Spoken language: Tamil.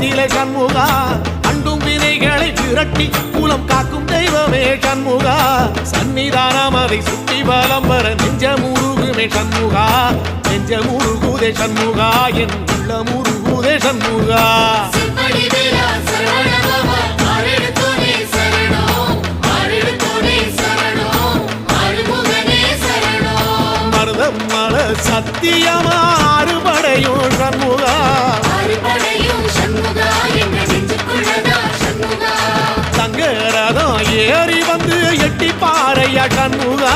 ரூபத்திலே சண்முகா அண்டும் வினைகளை விரட்டி குலம் காக்கும் தெய்வமே சண்முகா. சன்னிதானம் அதை சுற்றி பலம் வர நெஞ்ச முருகுமே சண்முகா நெஞ்ச முருகுதே சண்முகா. என் உள்ள முருகுதே சண்முகா செம்படி வேலா ஏறி வந்து எட்டி பாறையா கண்ணுகா